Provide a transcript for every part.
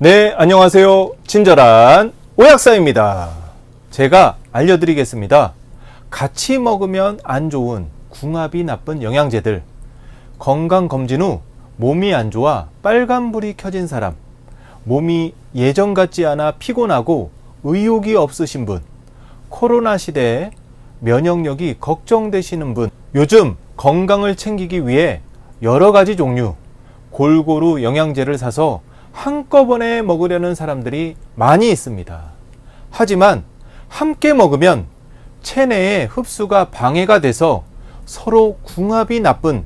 네, 안녕하세요. 친절한 오약사입니다. 제가 알려드리겠습니다. 같이 먹으면 안 좋은 궁합이 나쁜 영양제들. 건강검진 후 몸이 안 좋아 빨간불이 켜진 사람. 몸이 예전 같지 않아 피곤하고 의욕이 없으신 분. 코로나 시대에 면역력이 걱정되시는 분. 요즘 건강을 챙기기 위해 여러 가지 종류 골고루 영양제를 사서 한꺼번에 먹으려는 사람들이 많이 있습니다. 하지만 함께 먹으면 체내의 흡수가 방해가 돼서 서로 궁합이 나쁜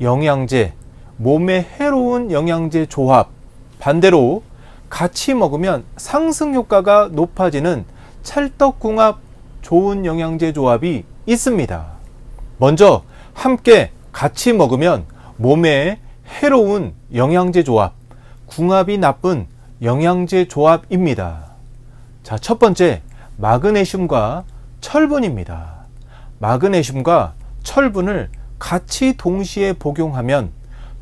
영양제, 몸에 해로운 영양제 조합, 반대로 같이 먹으면 상승 효과가 높아지는 찰떡궁합 좋은 영양제 조합이 있습니다. 먼저 함께 같이 먹으면 몸에 해로운 영양제 조합, 궁합이 나쁜 영양제 조합입니다. 자, 첫 번째, 마그네슘과 철분입니다. 마그네슘과 철분을 같이 동시에 복용하면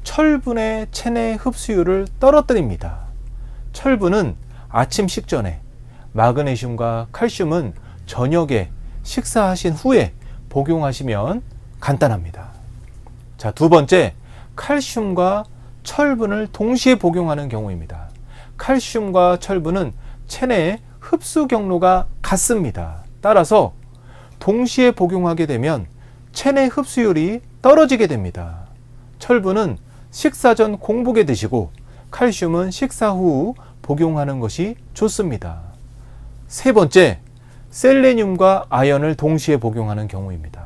철분의 체내 흡수율을 떨어뜨립니다. 철분은 아침 식전에, 마그네슘과 칼슘은 저녁에 식사하신 후에 복용하시면 간단합니다. 자, 두 번째, 칼슘과 철분을 동시에 복용하는 경우입니다. 칼슘과 철분은 체내 흡수 경로가 같습니다. 따라서 동시에 복용하게 되면 체내 흡수율이 떨어지게 됩니다. 철분은 식사 전 공복에 드시고 칼슘은 식사 후 복용하는 것이 좋습니다. 세 번째, 셀레늄과 아연을 동시에 복용하는 경우입니다.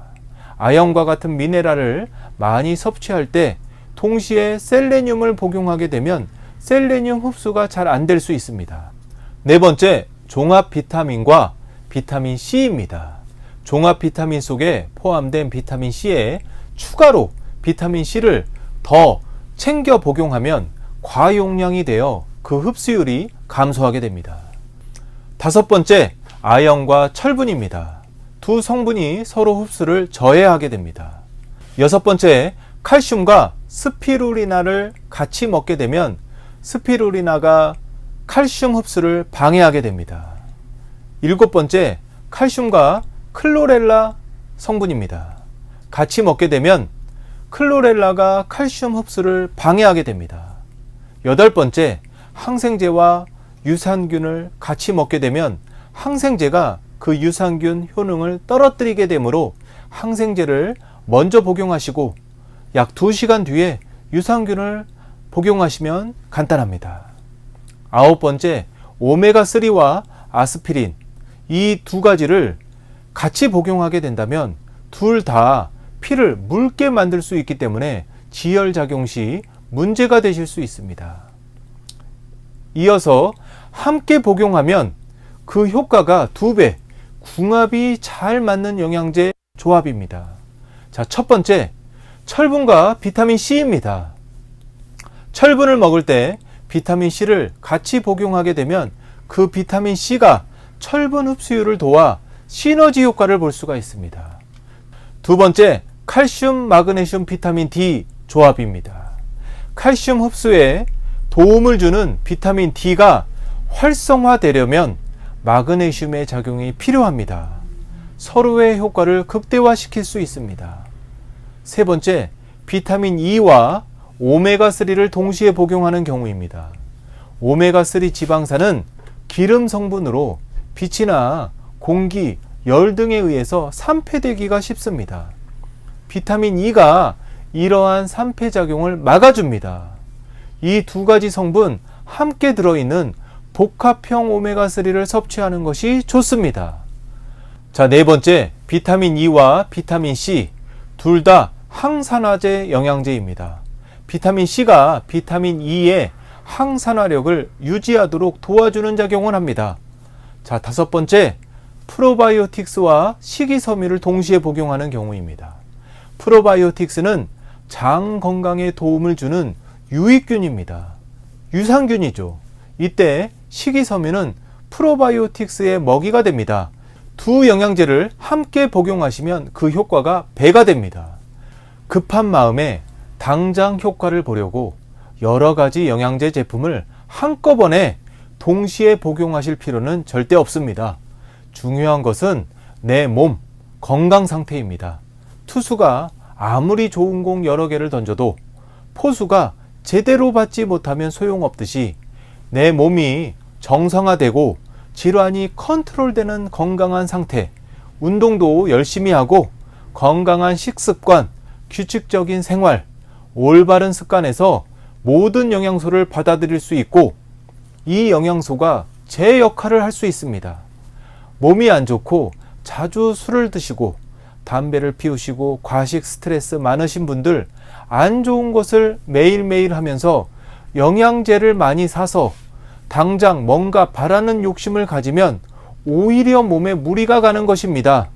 아연과 같은 미네랄을 많이 섭취할 때 동시에 셀레늄을 복용하게 되면 셀레늄 흡수가 잘 안 될 수 있습니다. 네 번째, 종합 비타민과 비타민 C입니다. 종합 비타민 속에 포함된 비타민 C에 추가로 비타민 C를 더 챙겨 복용하면 과용량이 되어 그 흡수율이 감소하게 됩니다. 다섯 번째, 아연과 철분입니다. 두 성분이 서로 흡수를 저해하게 됩니다. 여섯 번째, 칼슘과 스피루리나를 같이 먹게 되면 스피루리나가 칼슘 흡수를 방해하게 됩니다. 일곱 번째, 칼슘과 클로렐라 성분입니다. 같이 먹게 되면 클로렐라가 칼슘 흡수를 방해하게 됩니다. 여덟 번째, 항생제와 유산균을 같이 먹게 되면 항생제가 그 유산균 효능을 떨어뜨리게 되므로 항생제를 먼저 복용하시고 약 2시간 뒤에 유산균을 복용하시면 간단합니다. 아홉 번째, 오메가3와 아스피린 이 두 가지를 같이 복용하게 된다면 둘 다 피를 묽게 만들 수 있기 때문에 지혈 작용 시 문제가 되실 수 있습니다. 이어서 함께 복용하면 그 효과가 두 배, 궁합이 잘 맞는 영양제 조합입니다. 자, 첫 번째, 철분과 비타민 C입니다. 철분을 먹을 때 비타민 C를 같이 복용하게 되면 그 비타민 C가 철분 흡수율을 도와 시너지 효과를 볼 수가 있습니다. 두 번째, 칼슘, 마그네슘, 비타민 D 조합입니다. 칼슘 흡수에 도움을 주는 비타민 D가 활성화되려면 마그네슘의 작용이 필요합니다. 서로의 효과를 극대화시킬 수 있습니다. 세 번째, 비타민 E와 오메가3를 동시에 복용하는 경우입니다. 오메가3 지방산은 기름 성분으로 빛이나 공기, 열 등에 의해서 산패되기가 쉽습니다. 비타민 E가 이러한 산패작용을 막아줍니다. 이 두 가지 성분 함께 들어있는 복합형 오메가3를 섭취하는 것이 좋습니다. 자, 네 번째, 비타민 E와 비타민 C. 둘 다 항산화제 영양제입니다. 비타민 C가 비타민 E의 항산화력을 유지하도록 도와주는 작용을 합니다. 자, 다섯 번째, 프로바이오틱스와 식이섬유를 동시에 복용하는 경우입니다. 프로바이오틱스는 장 건강에 도움을 주는 유익균입니다. 유산균이죠. 이때 식이섬유는 프로바이오틱스의 먹이가 됩니다. 두 영양제를 함께 복용하시면 그 효과가 배가 됩니다. 급한 마음에 당장 효과를 보려고 여러 가지 영양제 제품을 한꺼번에 동시에 복용하실 필요는 절대 없습니다. 중요한 것은 내 몸 건강 상태입니다. 투수가 아무리 좋은 공 여러 개를 던져도 포수가 제대로 받지 못하면 소용없듯이 내 몸이 정상화되고 질환이 컨트롤되는 건강한 상태, 운동도 열심히 하고 건강한 식습관, 규칙적인 생활, 올바른 습관에서 모든 영양소를 받아들일 수 있고 이 영양소가 제 역할을 할 수 있습니다. 몸이 안 좋고 자주 술을 드시고 담배를 피우시고 과식 스트레스 많으신 분들 안 좋은 것을 매일매일 하면서 영양제를 많이 사서 당장 뭔가 바라는 욕심을 가지면 오히려 몸에 무리가 가는 것입니다.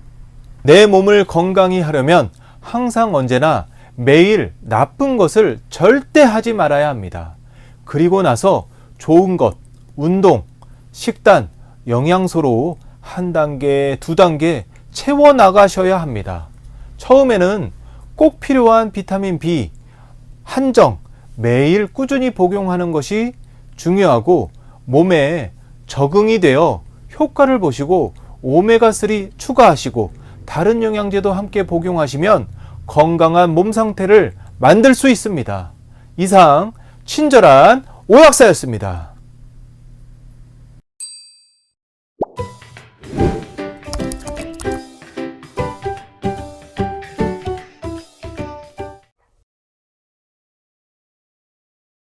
내 몸을 건강히 하려면 항상 언제나 매일 나쁜 것을 절대 하지 말아야 합니다. 그리고 나서 좋은 것, 운동, 식단, 영양소로 한 단계, 두 단계 채워 나가셔야 합니다. 처음에는 꼭 필요한 비타민 B, 한정, 매일 꾸준히 복용하는 것이 중요하고 몸에 적응이 되어 효과를 보시고 오메가3 추가하시고 다른 영양제도 함께 복용하시면 건강한 몸 상태를 만들 수 있습니다. 이상 친절한 오약사였습니다.